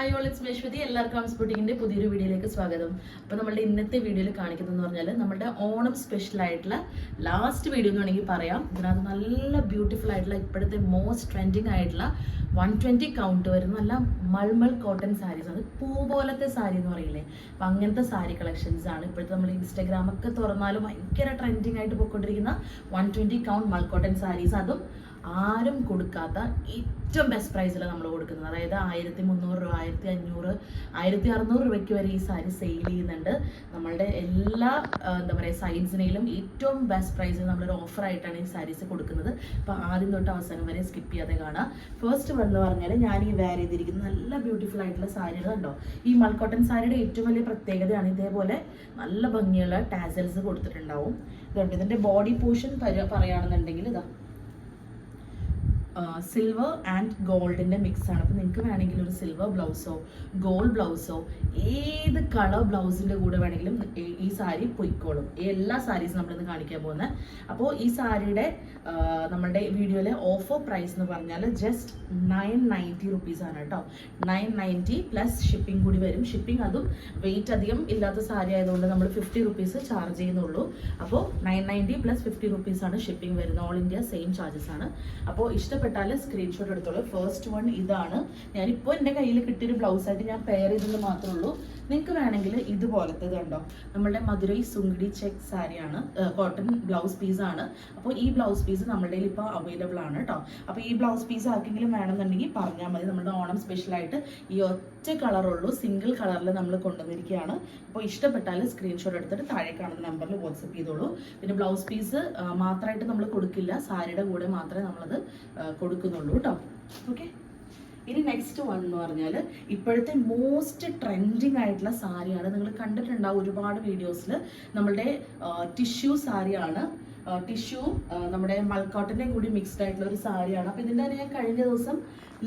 Hi all it's മേശ്വതി എല്ലാവർക്കും ഹംസ് ബുട്ടിക്കിന്റെ പുതിയൊരു വീഡിയോയിലേക്ക് സ്വാഗതം. അപ്പോൾ നമ്മളുടെ ഇന്നത്തെ വീഡിയോയിൽ കാണിക്കുന്നതെന്ന് പറഞ്ഞാൽ നമ്മുടെ ഓണം സ്പെഷ്യൽ ആയിട്ടുള്ള ലാസ്റ്റ് വീഡിയോ എന്ന് വേണമെങ്കിൽ പറയാം. ഇതിനകത്ത് നല്ല ബ്യൂട്ടിഫുൾ ആയിട്ടുള്ള ഇപ്പോഴത്തെ മോസ്റ്റ് ട്രെൻഡിങ് ആയിട്ടുള്ള വൺ ട്വന്റി കൗണ്ട് വരുന്ന നല്ല മൾമൾ കോട്ടൺ സാരീസ് അത് പൂ പോലത്തെ സാരി എന്ന് പറയില്ലേ? അപ്പം അങ്ങനത്തെ സാരി കളക്ഷൻസ് ആണ്. ഇപ്പോഴത്തെ നമ്മൾ ഇൻസ്റ്റാഗ്രാമൊക്കെ തുറന്നാലും ഭയങ്കര ട്രെൻഡിങ് ആയിട്ട് പോയിക്കൊണ്ടിരിക്കുന്ന വൺ ട്വന്റി കൗണ്ട് മൾ കോട്ടൺ സാരീസ് അതും ആരും കൊടുക്കാത്ത ഏറ്റവും ബെസ്റ്റ് പ്രൈസിൽ നമ്മൾ കൊടുക്കുന്നത്. അതായത് ആയിരത്തി മുന്നൂറ് രൂപ ആയിരത്തി അഞ്ഞൂറ് ആയിരത്തി അറുന്നൂറ് രൂപയ്ക്ക് വരെ ഈ സാരി സെയിൽ ചെയ്യുന്നുണ്ട്. നമ്മളുടെ എല്ലാ എന്താ പറയുക സൈഡ്സിനെയും ഏറ്റവും ബെസ്റ്റ് പ്രൈസിൽ നമ്മളൊരു ഓഫറായിട്ടാണ് ഈ സാരീസ് കൊടുക്കുന്നത്. അപ്പോൾ ആദ്യം തൊട്ട് അവസാനം വരെ സ്കിപ്പ് ചെയ്യാതെ കാണാം. ഫസ്റ്റ് എന്ന് പറഞ്ഞാൽ ഞാൻ ഈ വെയർ ചെയ്തിരിക്കുന്ന നല്ല ബ്യൂട്ടിഫുൾ ആയിട്ടുള്ള സാരികൾ കണ്ടോ? ഈ മൾക്കോട്ടൺ സാരിയുടെ ഏറ്റവും വലിയ പ്രത്യേകതയാണ് ഇതേപോലെ നല്ല ഭംഗിയുള്ള ടാസൽസ് കൊടുത്തിട്ടുണ്ടാവും. ഇതുണ്ട് ഇതിന്റെ ബോഡി പോർഷൻ പറയുകയാണെന്നുണ്ടെങ്കിൽ ഇതാ സിൽവർ ആൻഡ് ഗോൾഡിന്റെ മിക്സ് ആണ്. അപ്പോൾ നിങ്ങൾക്ക് വേണമെങ്കിൽ ഒരു സിൽവർ ബ്ലൗസോ ഗോൾഡ് ബ്ലൗസോ ഏത് കളർ ബ്ലൗസിന്റെ കൂടെ വേണമെങ്കിലും ഈ- സാരി പൊയ്ക്കോളും. എല്ലാ സാരീസും നമ്മളിന്ന് കാണിക്കാൻ പോകുന്നത് അപ്പോൾ ഈ സാരിയുടെ നമ്മുടെ വീഡിയോയിലെ ഓഫർ പ്രൈസ് എന്ന് പറഞ്ഞാൽ ജസ്റ്റ് നയൻ നയന്റി റുപ്പീസ് ആണ് കേട്ടോ. നയൻ നയന്റി പ്ലസ് ഷിപ്പിംഗ് കൂടി വരും. ഷിപ്പിംഗ് അതും വെയിറ്റ് അധികം ഇല്ലാത്ത സാരി ആയതുകൊണ്ട് നമ്മൾ ഫിഫ്റ്റി റുപ്പീസ് ചാർജ് ചെയ്യുന്നുള്ളൂ. അപ്പോൾ nine ninety plus fifty rupees ആണ് ഷിപ്പിംഗ് വരുന്നത്. ഓൾ ഇന്ത്യ സെയിം ചാർജസ് ആണ്. അപ്പോൾ ഇഷ്ടപ്പെട്ടാൽ സ്ക്രീൻഷോട്ട് എടുത്തോളൂ. ഫസ്റ്റ് വൺ ഇതാണ്. ഞാനിപ്പോൾ എന്റെ കയ്യിൽ കിട്ടിയൊരു ബ്ലൗസ് ആയിട്ട് ഞാൻ പെയർ ചെയ്തത് മാത്രമേ ഉള്ളൂ. നിങ്ങൾക്ക് വേണമെങ്കിൽ ഇതുപോലത്തെ കണ്ടോ? നമ്മളുടെ മധുരൈ സുങ്കിടി ചെക്ക് സാരിയാണ്. കോട്ടൺ ബ്ലൗസ് പീസ് ആണ്. അപ്പോൾ ഈ ബ്ലൗസ് പീസ് നമ്മുടെ കയ്യിൽ ഇപ്പോൾ അവൈലബിൾ ആണ് കേട്ടോ അപ്പോൾ ഈ ബ്ലൗസ് പീസ് ആർക്കെങ്കിലും വേണമെന്നുണ്ടെങ്കിൽ പറഞ്ഞാൽ മതി. നമ്മുടെ ഓണം സ്പെഷ്യലായിട്ട് ഈ ഒറ്റ കളറുള്ളൂ സിംഗിൾ കളറിൽ നമ്മൾ കൊണ്ടുവന്നിരിക്കുകയാണ്. അപ്പോൾ ഇഷ്ടപ്പെട്ടാൽ സ്ക്രീൻഷോട്ട് എടുത്തിട്ട് താഴെ കാണുന്ന നമ്പറിൽ വാട്സപ്പ് ചെയ്തോളൂ. പിന്നെ ബ്ലൗസ് പീസ് മാത്രമായിട്ട് നമ്മൾ കൊടുക്കില്ല. സാരിയുടെ കൂടെ മാത്രമേ നമ്മളത് കൊടുക്കുന്നുള്ളൂ കേട്ടോ ഓക്കെ ഇനി നെക്സ്റ്റ് വൺ എന്ന് പറഞ്ഞാൽ ഇപ്പോഴത്തെ മോസ്റ്റ് ട്രെൻഡിങ് ആയിട്ടുള്ള സാരിയാണ്. നിങ്ങൾ കണ്ടിട്ടുണ്ടാവും ഒരുപാട് വീഡിയോസിൽ നമ്മളുടെ ടിഷ്യൂ സാരിയാണ് ടിഷ്യൂ നമ്മുടെ മൾക്കോട്ടന്റെയും കൂടി മിക്സ്ഡ് ആയിട്ടുള്ള ഒരു സാരിയാണ്. അപ്പോൾ ഇതിന്റെ തന്നെ ഞാൻ കഴിഞ്ഞ ദിവസം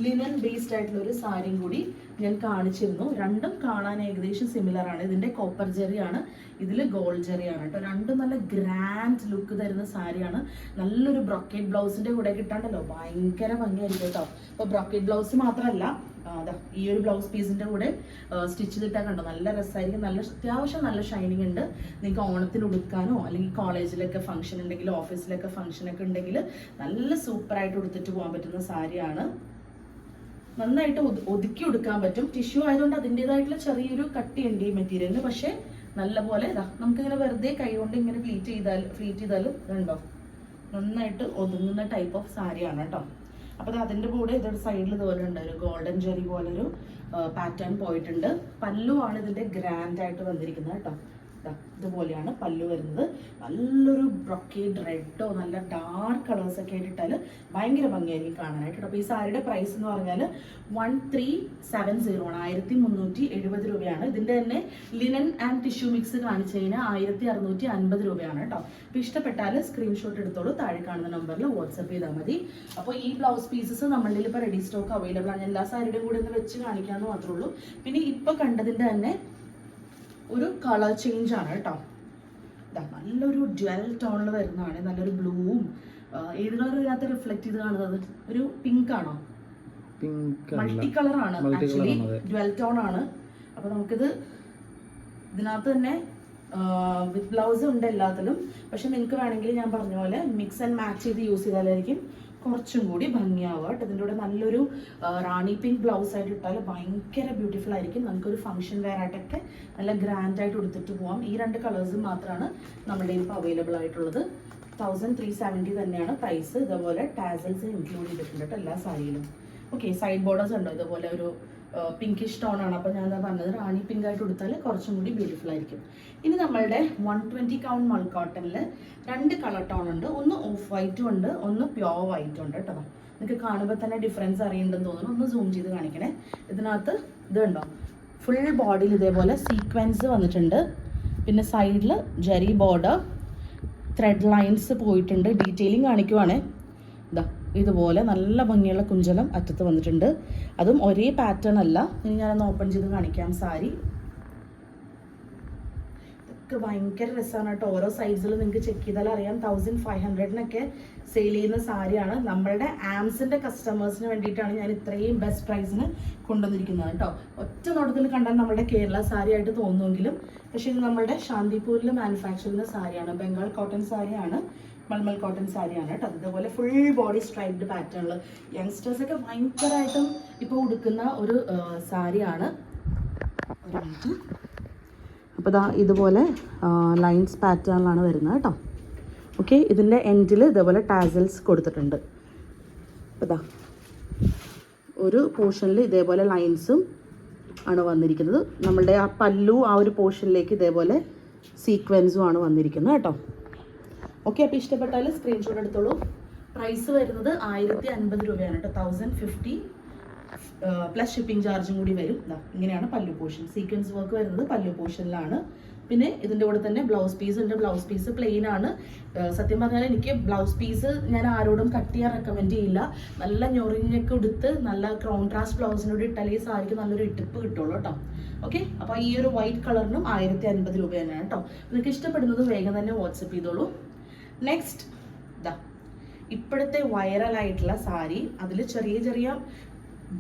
ലിനൻ ബേസ്ഡ് ആയിട്ടുള്ള ഒരു സാരിയും കൂടി ഞാൻ കാണിച്ചിരുന്നു. രണ്ടും കാണാൻ ഏകദേശം സിമിലർ ആണ്. ഇതിന്റെ കോപ്പർ ജെറിയാണ് ഇതിൽ ഗോൾഡ് ജെറിയാണ് കേട്ടോ രണ്ടും നല്ല ഗ്രാൻഡ് ലുക്ക് തരുന്ന സാരിയാണ്. നല്ലൊരു ബ്രൊക്കേറ്റ് ബ്ലൗസിന്റെ കൂടെ കിട്ടാണ്ടല്ലോ. ഭയങ്കര ഭംഗിയായിരിക്കും കേട്ടോ അപ്പോൾ ബ്രൊക്കേറ്റ് ബ്ലൗസ് മാത്രമല്ല ഈ ഒരു ബ്ലൗസ് പീസിന്റെ കൂടെ സ്റ്റിച്ച് ചെയ്തിട്ടാൽ കണ്ടോ? നല്ല രസമായിരിക്കും നല്ല അത്യാവശ്യം നല്ല ഷൈനിങ് ഉണ്ട്. നിങ്ങൾക്ക് ഓണത്തിന് ഉടുക്കാനോ അല്ലെങ്കിൽ കോളേജിലൊക്കെ ഫംഗ്ഷൻ ഉണ്ടെങ്കിൽ ഓഫീസിലൊക്കെ ഫംഗ്ഷൻ ഒക്കെ ഉണ്ടെങ്കിൽ നല്ല സൂപ്പർ ആയിട്ട് ഉടുത്തിട്ട് പോകാൻ പറ്റുന്ന സാരിയാണ്. നന്നായിട്ട് ഒതുക്കി ഉടുക്കാൻ പറ്റും. ടിഷ്യൂ ആയതുകൊണ്ട് അതിന്റെതായിട്ടുള്ള ചെറിയൊരു കട്ടിയുണ്ട് ഈ മെറ്റീരിയലിന് പക്ഷേ നല്ലപോലെ ഇതാ നമുക്കിങ്ങനെ വെറുതെ കൈകൊണ്ട് ഇങ്ങനെ ഫ്ലീറ്റ് ചെയ്താൽ ഫ്ലീറ്റ് ചെയ്താലും ഇതുണ്ടോ? നന്നായിട്ട് ഒതുങ്ങുന്ന ടൈപ്പ് ഓഫ് സാരിയാണ് കേട്ടോ. അപ്പോൾ അതിന്റെ കൂടെ ഇതൊരു സൈഡിൽ ഇതുപോലെ ഉണ്ട്. ഒരു ഗോൾഡൻ ജെറി പോലൊരു പാറ്റേൺ പോയിട്ടുണ്ട്. പല്ലുവാണ് ഇതിന്റെ ഗ്രാൻഡ് ആയിട്ട് വന്നിരിക്കുന്നത് കേട്ടോ. ഇതുപോലെയാണ് പല്ലു വരുന്നത്. നല്ലൊരു ബ്രൊക്കേഡ് റെഡോ നല്ല ഡാർക്ക് കളേഴ്സ് ഒക്കെ ആയിട്ട് ഇട്ടാൽ ഭയങ്കര ഭംഗിയായിരിക്കും കാണാനായിട്ട് അപ്പോൾ ഈ സാരിയുടെ പ്രൈസ് എന്ന് പറഞ്ഞാൽ വൺ ത്രീ സെവൻ സീറോ ആണ്. ആയിരത്തി മുന്നൂറ്റി എഴുപത് രൂപയാണ്. ഇതിന്റെ തന്നെ ലിനൻ ആൻഡ് ടിഷ്യൂ മിക്സ് കാണിച്ചു കഴിഞ്ഞാൽ ആയിരത്തി അറുന്നൂറ്റി അൻപത് രൂപയാണ് കേട്ടോ. അപ്പോൾ ഇഷ്ടപ്പെട്ടാൽ സ്ക്രീൻഷോട്ട് എടുത്തോളൂ. താഴെ കാണുന്ന നമ്പറിൽ വാട്സപ്പ് ചെയ്താൽ മതി. അപ്പോൾ ഈ ബ്ലൗസ് പീസസ് നമ്മളിൽ ഇപ്പോൾ റെഡി സ്റ്റോക്ക് അവൈലബിൾ ആണ് എല്ലാ സാരിയുടെയും കൂടെ ഒന്ന് വെച്ച് കാണിക്കാമെന്ന് മാത്രമേ ഉള്ളൂ. പിന്നെ ഇപ്പോൾ കണ്ടതിന്റെ തന്നെ ഒരു കളർ ചേഞ്ച് ആണ് കേട്ടോ. ഇതാ നല്ലൊരു ഡ്വൽ ടോണിൽ വരുന്നതാണ്. നല്ലൊരു ബ്ലൂവും ഏത് കളർ ഇതിനകത്ത് റിഫ്ലക്ട് ചെയ്ത് കാണുന്നത്? ഒരു പിങ്ക് ആണോ? പിങ്ക് മൾട്ടി കളർ ആണ്. ആക്ച്വലി ഡ്വൽ ടോൺ ആണ് അപ്പൊ നമുക്കിത് ഇതിനകത്ത് തന്നെ വിത്ത് ബ്ലൗസ് ഉണ്ട് എല്ലാത്തിലും. പക്ഷെ നിങ്ങൾക്ക് വേണമെങ്കിൽ ഞാൻ പറഞ്ഞ പോലെ മിക്സ് ആൻഡ് മാച്ച് ചെയ്ത് യൂസ് ചെയ്താലായിരിക്കും. കുറച്ചും കൂടി ഭംഗിയാവുക കേട്ടോ. ഇതിന്റെ കൂടെ നല്ലൊരു റാണി പിങ്ക് ബ്ലൗസ് ആയിട്ട് ഇട്ടാൽ ഭയങ്കര ബ്യൂട്ടിഫുൾ ആയിരിക്കും. നമുക്കൊരു ഫംഗ്ഷൻ വെയർ ആയിട്ടൊക്കെ നല്ല ഗ്രാൻഡ് ആയിട്ട് എടുത്തിട്ട് പോവാം. ഈ രണ്ട് കളേഴ്സ് മാത്രമാണ് നമ്മുടെ ഇപ്പോൾ അവൈലബിൾ ആയിട്ടുള്ളത്. തൗസൻഡ് ത്രീ സെവന്റി തന്നെയാണ് പ്രൈസ് ഇതേപോലെ ടാസൽസ് ഇൻക്ലൂഡ് ചെയ്തിട്ടുണ്ട് കേട്ടോ എല്ലാ സാരിയിലും. ഓക്കെ സൈഡ് ബോർഡേഴ്സ് ഉണ്ടോ? ഇതുപോലെ ഒരു പിങ്കിഷ് ടോൺ ആണ്. അപ്പോൾ ഞാൻ എന്താ പറഞ്ഞത് റാണി പിങ്ക് ആയിട്ട് കൊടുത്താൽ കുറച്ചും കൂടി ബ്യൂട്ടിഫുൾ ആയിരിക്കും. ഇനി നമ്മളുടെ വൺ ട്വന്റി കൗണ്ട് മൾ കോട്ടണിൽ രണ്ട് കളർ ടോൺ ഉണ്ട്. ഒന്ന് ഓഫ് വൈറ്റും ഉണ്ട് ഒന്ന് പ്യോർ വൈറ്റും ഉണ്ട് കേട്ടോ. നിങ്ങൾക്ക് കാണുമ്പോൾ തന്നെ ഡിഫറൻസ് അറിയുന്നുണ്ടെന്ന് തോന്നുന്നു. ഒന്ന് സൂം ചെയ്ത് കാണിക്കണേ. ഇതിനകത്ത് ഇതുണ്ടോ ഫുൾ ബോഡിയിൽ ഇതേപോലെ സീക്വൻസ് വന്നിട്ടുണ്ട്. പിന്നെ സൈഡിൽ ജെറി ബോർഡർ ത്രെഡ് ലൈൻസ് പോയിട്ടുണ്ട്. ഡീറ്റെയിലിംഗ് കാണിക്കുവാണേ. ഇതാ ഇതുപോലെ നല്ല ഭംഗിയുള്ള കുഞ്ചലം അറ്റത്ത് വന്നിട്ടുണ്ട്. അതും ഒരേ പാറ്റേൺ അല്ല. ഇനി ഞാനൊന്ന് ഓപ്പൺ ചെയ്ത് കാണിക്കാം സാരി. ഇതൊക്കെ ഭയങ്കര രസമാണ് കേട്ടോ. ഓരോ സൈസിൽ നിങ്ങൾക്ക് ചെക്ക് ചെയ്താൽ അറിയാം. തൗസൻഡ് ഫൈവ് ഹൺഡ്രഡിനൊക്കെ സെയിൽ ചെയ്യുന്ന സാരിയാണ്. നമ്മളുടെ ആംസിന്റെ കസ്റ്റമേഴ്സിന് വേണ്ടിയിട്ടാണ് ഞാൻ ഇത്രയും ബെസ്റ്റ് പ്രൈസിന് കൊണ്ടുവന്നിരിക്കുന്നത് കേട്ടോ. ഒറ്റ നോട്ടത്തിൽ കണ്ടാൽ നമ്മുടെ കേരള സാരി ആയിട്ട് തോന്നുമെങ്കിലും പക്ഷെ ഇത് നമ്മുടെ ശാന്തിപൂരിൽ മാനുഫാക്ചർ ചെയ്യുന്ന സാരിയാണ്. ബംഗാൾ കോട്ടൺ സാരിയാണ്. മൾമൽ കോട്ടൺ സാരിയാണ് കേട്ടോ. ഇതുപോലെ ഫുൾ ബോഡി സ്ട്രൈപ്ഡ് പാറ്റേണിൽ യങ്സ്റ്റേഴ്സൊക്കെ ഭയങ്കരമായിട്ടും ഇപ്പോൾ ഉടുക്കുന്ന ഒരു സാരിയാണ്. ഒരു അപ്പോൾ ദാ ഇതുപോലെ ലൈൻസ് പാറ്റേണിലാണ് വരുന്നത് കേട്ടോ. ഓക്കെ ഇതിന്റെ എൻഡിൽ ഇതേപോലെ ടാസൽസ് കൊടുത്തിട്ടുണ്ട്. അപ്പോൾ ദാ ഒരു പോർഷനിൽ ഇതേപോലെ ലൈൻസും ആണ് വന്നിരിക്കുന്നത്. നമ്മളുടെ ആ പല്ലു ആ ഒരു പോർഷനിലേക്ക് ഇതേപോലെ സീക്വൻസും ആണ് വന്നിരിക്കുന്നത് കേട്ടോ. ഓക്കെ അപ്പോൾ ഇഷ്ടപ്പെട്ടാൽ സ്ക്രീൻഷോട്ട് എടുത്തോളൂ. പ്രൈസ് വരുന്നത് ആയിരത്തി അൻപത് രൂപയാണ് കേട്ടോ. തൗസൻഡ് ഫിഫ്റ്റി പ്ലസ് ഷിപ്പിംഗ് ചാർജും കൂടി വരും. ഇങ്ങനെയാണ് പല്ലു പോർഷൻ സീക്വൻസ് വർക്ക് വരുന്നത് പല്ലു പോർഷനിലാണ് പിന്നെ ഇതിന്റെ കൂടെ തന്നെ ബ്ലൗസ് പീസ് ഉണ്ട്. ബ്ലൗസ് പീസ് പ്ലെയിൻ ആണ്. സത്യം പറഞ്ഞാൽ എനിക്ക് ബ്ലൗസ് പീസ് ഞാൻ ആരോടും കട്ട് ചെയ്യാൻ റെക്കമെൻഡ് ചെയ്യില്ല. നല്ല ഞൊറിഞ്ഞൊക്കെ എടുത്ത് നല്ല കോൺട്രാസ്റ്റ് ബ്ലൗസിനോട് ഇട്ടാൽ ഈ സാരിക്ക് നല്ലൊരു ഇട്ടിപ്പ് കിട്ടുള്ളൂ കേട്ടോ. ഓക്കെ അപ്പോൾ ഈ ഒരു വൈറ്റ് കളറിനും ആയിരത്തി അൻപത് രൂപ തന്നെയാണ് കേട്ടോ. നിങ്ങൾക്ക് ഇഷ്ടപ്പെടുന്നത് വേഗം തന്നെ വാട്സപ്പ് ചെയ്തോളൂ. നെക്സ്റ്റ് ഇതാ ഇപ്പോഴത്തെ വൈറലായിട്ടുള്ള സാരി അതിൽ ചെറിയ ചെറിയ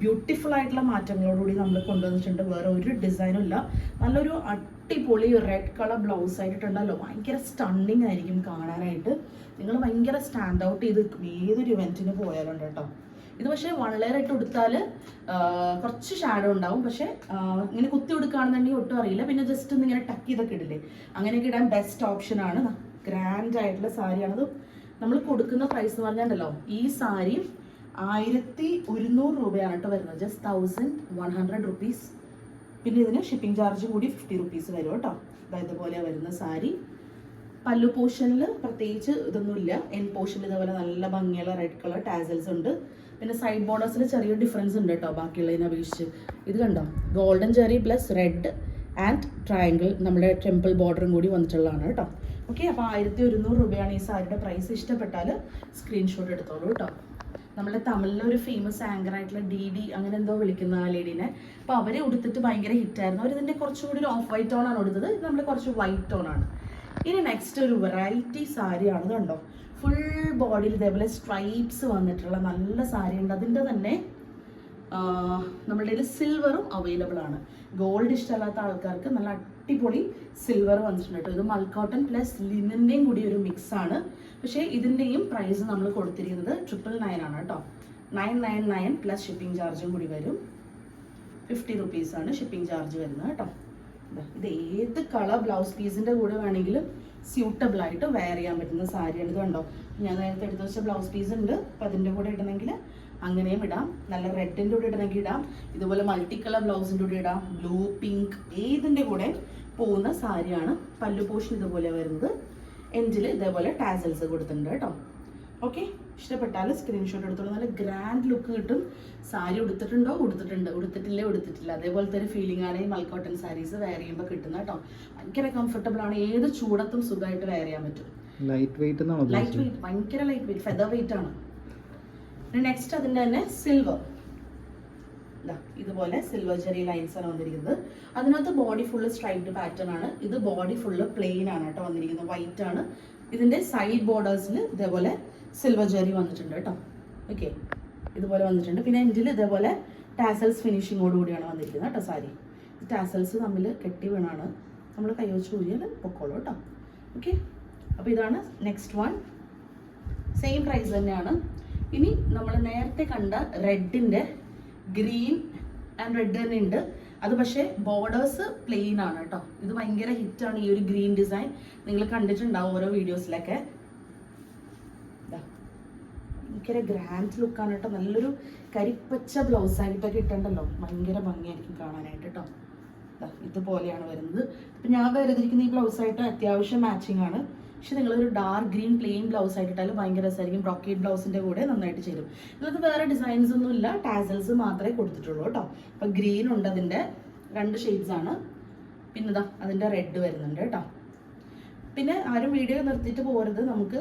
ബ്യൂട്ടിഫുൾ ആയിട്ടുള്ള മാറ്റങ്ങളോടുകൂടി നമ്മൾ കൊണ്ടുവന്നിട്ടുണ്ട്. വേറെ ഒരു ഡിസൈനും ഇല്ല. നല്ലൊരു അടിപൊളി റെഡ് കളർ ബ്ലൗസ് ആയിട്ടുണ്ടല്ലോ. ഭയങ്കര സ്റ്റണ്ണിങ് ആയിരിക്കും കാണാനായിട്ട്. നിങ്ങൾ ഭയങ്കര സ്റ്റാൻഡ് ഔട്ട് ചെയ്ത് ഏതൊരു ഇവന്റിന് പോയാലുണ്ട് കേട്ടോ. ഇത് പക്ഷേ വൺ ലെയർ ഇട്ട് കൊടുത്താൽ കുറച്ച് ഷാഡോ ഉണ്ടാവും. പക്ഷേ ഇങ്ങനെ കുത്തി കൊടുക്കുകയാണെന്നുണ്ടെങ്കിൽ ഒട്ടും അറിയില്ല. പിന്നെ ജസ്റ്റ് ഒന്ന് ഇങ്ങനെ ടക്ക് ചെയ്തൊക്കെ ഇടില്ലേ? അങ്ങനെയൊക്കെ ഇടാൻ ബെസ്റ്റ് ഓപ്ഷൻ ആണ്. ഗ്രാൻഡ് ആയിട്ടുള്ള സാരിയാണത് നമ്മൾ കൊടുക്കുന്ന പ്രൈസ് എന്ന് പറഞ്ഞാണ്ടല്ലോ ഈ സാരി ആയിരത്തി ഒരുന്നൂറ് രൂപയാണ് കേട്ടോ വരുന്നത്. Just thousand one hundred rupees പിന്നെ ഇതിന് ഷിപ്പിംഗ് ചാർജ് കൂടി ഫിഫ്റ്റി റുപ്പീസ് വരും കേട്ടോ. അതായത് ഇതുപോലെ വരുന്ന സാരി. പല്ലു പോർഷനിൽ പ്രത്യേകിച്ച് ഇതൊന്നുമില്ല. എൻ പോർഷനിൽ ഇതേപോലെ നല്ല ഭംഗിയുള്ള റെഡ് കളർ ടാസൽസ് ഉണ്ട്. പിന്നെ സൈഡ് ബോർഡേഴ്സിൽ ചെറിയ ഡിഫറൻസ് ഉണ്ട് കേട്ടോ ബാക്കിയുള്ളതിനെ അപേക്ഷിച്ച്. ഇത് കണ്ടോ? Golden cherry plus red and triangle നമ്മുടെ ടെമ്പിൾ ബോർഡറും കൂടി വന്നിട്ടുള്ളതാണ് കേട്ടോ ഓക്കെ അപ്പോൾ ആയിരത്തി ഒരുന്നൂറ് രൂപയാണ് ഈ സാരിയുടെ പ്രൈസ് ഇഷ്ടപ്പെട്ടാൽ സ്ക്രീൻഷോട്ട് എടുത്തോളൂ കേട്ടോ നമ്മുടെ തമിഴിലെ ഒരു ഫേമസ് ആങ്കർ ആയിട്ടുള്ള ഡി ഡി അങ്ങനെ എന്തോ വിളിക്കുന്ന ആ ലേഡീനെ. അപ്പോൾ അവരെ ഉടുത്തിട്ട് ഭയങ്കര ഹിറ്റായിരുന്നു അവർ ഇതിന്റെ കുറച്ചുകൂടി ഒരു ഓഫ് വൈറ്റ് ടോൺ ആണ് ഉടുത്തത്. നമ്മൾ കുറച്ച് വൈറ്റ് ടോൺ ആണ്. ഇനി നെക്സ്റ്റ് ഒരു വെറൈറ്റി സാരിയാണ് കണ്ടോ. ഫുൾ ബോഡിയിൽ ഇതേപോലെ സ്ട്രൈപ്സ് വന്നിട്ടുള്ള നല്ല സാരി ഉണ്ട് അതിന്റെ തന്നെ നമ്മളുടെ സിൽവറും അവൈലബിൾ ആണ്. ഗോൾഡ് ഇഷ്ടമല്ലാത്ത ആൾക്കാർക്ക് നല്ല അടിപൊളി സിൽവർ വന്നിട്ടുണ്ട് കേട്ടോ. ഇത് മൽക്കോട്ടൺ പ്ലസ് ലിനന്റെയും കൂടി ഒരു മിക്സ് ആണ്. പക്ഷേ ഇതിന്റെയും പ്രൈസ് നമ്മൾ കൊടുത്തിരിക്കുന്നത് ട്രിപ്പിൾ നയൻ ആണ് കേട്ടോ. Nine nine nine plus shipping ചാർജും കൂടി വരും. ഫിഫ്റ്റി റുപ്പീസാണ് ഷിപ്പിംഗ് ചാർജ് വരുന്നത് കേട്ടോ. ഇത് ഏത് കളർ ബ്ലൗസ് പീസിന്റെ കൂടെ വേണമെങ്കിലും സ്യൂട്ടബിൾ ആയിട്ട് വെയർ ചെയ്യാൻ പറ്റുന്ന സാരിയാണ്. ഇത് കണ്ടോ? ഞാൻ നേരത്തെ എടുത്ത് വെച്ച ബ്ലൗസ് പീസ് ഉണ്ട്. അപ്പം അതിന്റെ കൂടെ ഇടണമെങ്കിൽ അങ്ങനെയും ഇടാം. നല്ല റെഡിന്റെ കൂടെ ഇടണമെങ്കിൽ ഇടാം. ഇതുപോലെ മൾട്ടി കളർ ബ്ലൗസിന്റെ കൂടെ ഇടാം. ബ്ലൂ പിങ്ക് ഏതിന്റെ കൂടെ പോകുന്ന സാരിയാണ് പല്ലു പോഷൻ ഇതുപോലെ വരുന്നത്. എൻഡിൽ ഇതേപോലെ ടാസൽസ് കൊടുത്തിട്ടുണ്ട് കേട്ടോ. ഓക്കെ ഇഷ്ടപ്പെട്ടാൽ സ്ക്രീൻഷോട്ട് എടുത്തോളൂ. നല്ല ഗ്രാൻഡ് ലുക്ക് കിട്ടും. സാരി ഉടുത്തിട്ടുണ്ടോ? ഉടുത്തിട്ടുണ്ട്. ഉടുത്തിട്ടില്ലേ? ഉടുത്തിട്ടില്ല. അതേപോലത്തെ ഒരു ഫീലിംഗ് ആണ് ഈ മൽക്കോട്ടൺ സാരീസ് വെയർ ചെയ്യുമ്പോൾ കിട്ടുന്നത് കേട്ടോ. ഭയങ്കര കംഫർട്ടബിൾ ആണ്. ഏത് ചൂടത്തും സുഖമായിട്ട് വെയർ ചെയ്യാൻ പറ്റും. ലൈറ്റ് വെയിറ്റ് ലൈറ്റ് വെയിറ്റ് ഭയങ്കര ലൈറ്റ് വെയിറ്റ് ഫെദർ വെയിറ്റ് ആണ്. നെക്സ്റ്റ് അതിന്റെ തന്നെ സിൽവർ ഇതുപോലെ സിൽവർ ജെറി ലൈൻസ് ആണ് വന്നിരിക്കുന്നത്. അതിനകത്ത് ബോഡി ഫുള്ള് സ്ട്രൈപ്ഡ് പാറ്റേൺ ആണ്. ഇത് ബോഡി ഫുള്ള് പ്ലെയിൻ ആണ് കേട്ടോ വന്നിരിക്കുന്നത്. വൈറ്റ് ആണ്. ഇതിന്റെ സൈഡ് ബോർഡേഴ്സിൽ ഇതേപോലെ സിൽവർ ജെറി വന്നിട്ടുണ്ട് കേട്ടോ. ഓക്കെ ഇതുപോലെ വന്നിട്ടുണ്ട്. പിന്നെ എൻഡിൽ ഇതേപോലെ ടാസൽസ് ഫിനിഷിങ്ങോട് കൂടിയാണ് വന്നിരിക്കുന്നത് കേട്ടോ സാരി. ടാസൽസ് തമ്മിൽ കെട്ടി വീണാണ് നമ്മൾ കൈ വെച്ച് ഊരിയാൽ പൊക്കോളൂ കേട്ടോ. ഓക്കെ അപ്പോൾ ഇതാണ് നെക്സ്റ്റ് വൺ സെയിം പ്രൈസ് തന്നെയാണ്. ഇനി നമ്മൾ നേരത്തെ കണ്ട റെഡിന്റെ ഗ്രീൻ ആൻഡ് റെഡ് തന്നെ ഉണ്ട്. അത് പക്ഷേ ബോർഡേഴ്സ് പ്ലെയിൻ ആണ് കേട്ടോ. ഇത് ഭയങ്കര ഹിറ്റാണ് ഈ ഒരു ഗ്രീൻ ഡിസൈൻ നിങ്ങൾ കണ്ടിട്ടുണ്ടാവും ഓരോ വീഡിയോസിലൊക്കെ. ഭയങ്കര ഗ്രാൻഡ് ലുക്കാണ് കേട്ടോ. നല്ലൊരു കരിപ്പച്ച ബ്ലൗസ് ആയിട്ടൊക്കെ ഇട്ടുണ്ടല്ലോ ഭയങ്കര ഭംഗിയായിരിക്കും കാണാനായിട്ട് കേട്ടോ. ഇതുപോലെയാണ് വരുന്നത്. അപ്പം ഞാൻ വരുന്നിരിക്കുന്ന ഈ ബ്ലൗസ് ആയിട്ട് അത്യാവശ്യം മാച്ചിങ് ആണ്. പക്ഷെ നിങ്ങളൊരു ഡാർക്ക് ഗ്രീൻ പ്ലെയിൻ ബ്ലൗസ് ആയിട്ടിട്ടാലും ഭയങ്കര രസമായിരിക്കും. ബ്രോക്കേഡ് ബ്ലൗസിന്റെ കൂടെ നന്നായിട്ട് ചേരും. ഇതിനകത്ത് വേറെ ഡിസൈൻസ് ഒന്നും ഇല്ല. ടാസൽസ് മാത്രമേ കൊടുത്തിട്ടുള്ളൂ കേട്ടോ അപ്പൊ ഗ്രീൻ ഉണ്ട് അതിന്റെ. രണ്ട് ഷെയ്ഡ്സ് ആണ്. പിന്നെ ഇതാ അതിന്റെ റെഡ് വരുന്നുണ്ട് കേട്ടോ പിന്നെ ആരും വീഡിയോ നിർത്തിയിട്ട് പോരുത് നമുക്ക്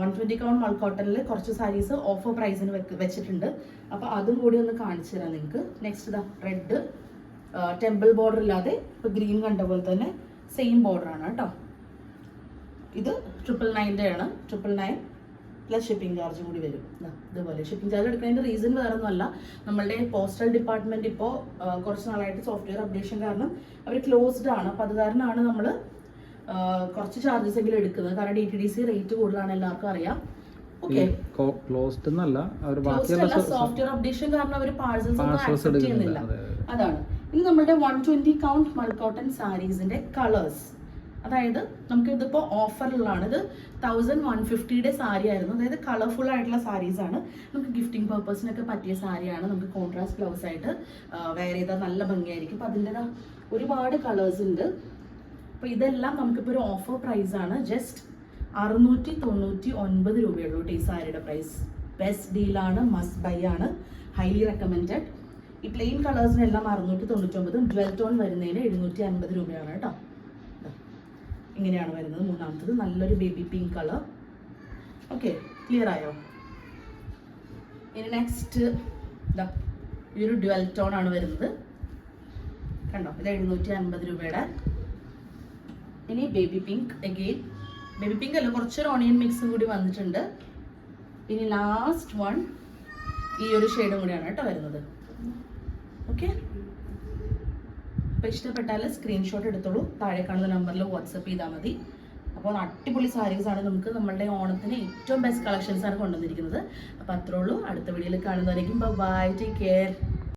വൺ ട്വന്റി മൾ മൾക്കോട്ടനിൽ കുറച്ച് സാരീസ് ഓഫർ പ്രൈസിന് വെച്ചിട്ടുണ്ട്. അപ്പോൾ അതും കൂടി ഒന്ന് കാണിച്ചു തരാം നിങ്ങൾക്ക് നെക്സ്റ്റ് ഇതാ റെഡ് ടെമ്പിൾ ബോർഡർ ഇല്ലാതെ ഇപ്പോൾ ഗ്രീൻ കണ്ട പോലെ തന്നെ സെയിം ബോർഡർ ആണ് കേട്ടോ ഇത് ട്രിപ്പിൾ നയന്റെ ആണ്. Triple nine plus shipping charge കൂടി വരും. ഇതുപോലെ ഷിപ്പിംഗ് ചാർജ് എടുക്കുന്നതിന്റെ റീസൺ വേറെ ഒന്നുമല്ല നമ്മളുടെ പോസ്റ്റൽ ഡിപ്പാർട്ട്മെന്റ് ഇപ്പോൾ കുറച്ച് നാളായിട്ട് സോഫ്റ്റ്വെയർ അപ്ഡേഷൻ കാരണം അവർ ക്ലോസ്ഡ് ആണ്. അപ്പോൾ അത് കാരണമാണ് നമ്മൾ കുറച്ച് ചാർജസ് എങ്കിലും എടുക്കുന്നത്. കാരണം D T D C rate കൂടുതലാണ് എല്ലാവർക്കും അറിയാം. ക്ലോസ്ഡ് എന്നല്ല അവർ ബാക്കിയുള്ള സോഫ്റ്റ്വെയർ അപ്ഡേഷൻ കാരണം അവർ പാഴ്സൽസ് ഒന്നും ആക്സെപ്റ്റ് ചെയ്യുന്നില്ല. അതാണ്. ഇനി നമ്മുടെ one twenty count mul cotton സാരീസിന്റെ colours അതായത് നമുക്ക് ഇതിപ്പോ ഓഫറിലാണ് ഇത് തൗസൻഡ് വൺ ഫിഫ്റ്റിയുടെ സാരി ആയിരുന്നു. അതായത് കളർഫുൾ ആയിട്ടുള്ള സാരീസ് ആണ്. നമുക്ക് ഗിഫ്റ്റിംഗ് പർപ്പസിനൊക്കെ പറ്റിയ സാരിയാണ് നമുക്ക് കോൺട്രാസ്റ്റ് ബ്ലൗസ് ആയിട്ട് വെയർ ചെയ്താൽ നല്ല ഭംഗിയായിരിക്കും. അപ്പോൾ അതിന്റെ ഒരുപാട് കളേഴ്സ് ഉണ്ട്. അപ്പോൾ ഇതെല്ലാം നമുക്കിപ്പോൾ ഒരു ഓഫർ പ്രൈസ് ആണ്. ജസ്റ്റ് അറുന്നൂറ്റി തൊണ്ണൂറ്റി ഒൻപത് രൂപയുള്ളൂ ഈ സാരിയുടെ പ്രൈസ് ബെസ്റ്റ് ഡീലാണ് മസ്റ്റ് ബൈ ആണ് ഹൈലി റെക്കമെൻഡഡ് ഈ പ്ലെയിൻ കളേഴ്സിനെല്ലാം അറുന്നൂറ്റി തൊണ്ണൂറ്റി ഒമ്പതും ഡ്വൽ ടോൺ വരുന്നതിന് എഴുന്നൂറ്റി അൻപത് രൂപയാണ് കേട്ടോ. ഇങ്ങനെയാണ് വരുന്നത്. മൂന്നാമത്തത് നല്ലൊരു baby pink colour okay clear ആയോ? ഇനി നെക്സ്റ്റ് ഇതാ ഈ ഒരു ടോൺ ആണ് വരുന്നത്. കണ്ടോ? ഇത് എഴുന്നൂറ്റി അൻപത് രൂപയുടെ. ഇനി baby pink again baby pink അല്ല കുറച്ചൊരു ഓണിയൻ മിക്സും കൂടി വന്നിട്ടുണ്ട്. ഇനി ലാസ്റ്റ് വൺ ഈ ഒരു ഷെയ്ഡും കൂടിയാണ് കേട്ടോ വരുന്നത്. ഓക്കെ അപ്പോൾ ഇഷ്ടപ്പെട്ടാൽ സ്ക്രീൻഷോട്ട് എടുത്തോളൂ. താഴെ കാണുന്ന നമ്പറിൽ വാട്സപ്പ് ചെയ്താൽ മതി. അപ്പോൾ അടിപൊളി സാരീസ് ആണ് നമുക്ക് നമ്മളുടെ ഓണത്തിന് ഏറ്റവും ബെസ്റ്റ് കളക്ഷൻസ് ആണ് കൊണ്ടുവന്നിരിക്കുന്നത്. അപ്പോൾ അത്രേ ഉള്ളൂ. അടുത്ത വീഡിയോയിൽ കാണുന്നവരേക്കും ബൈ ടേക്ക് കെയർ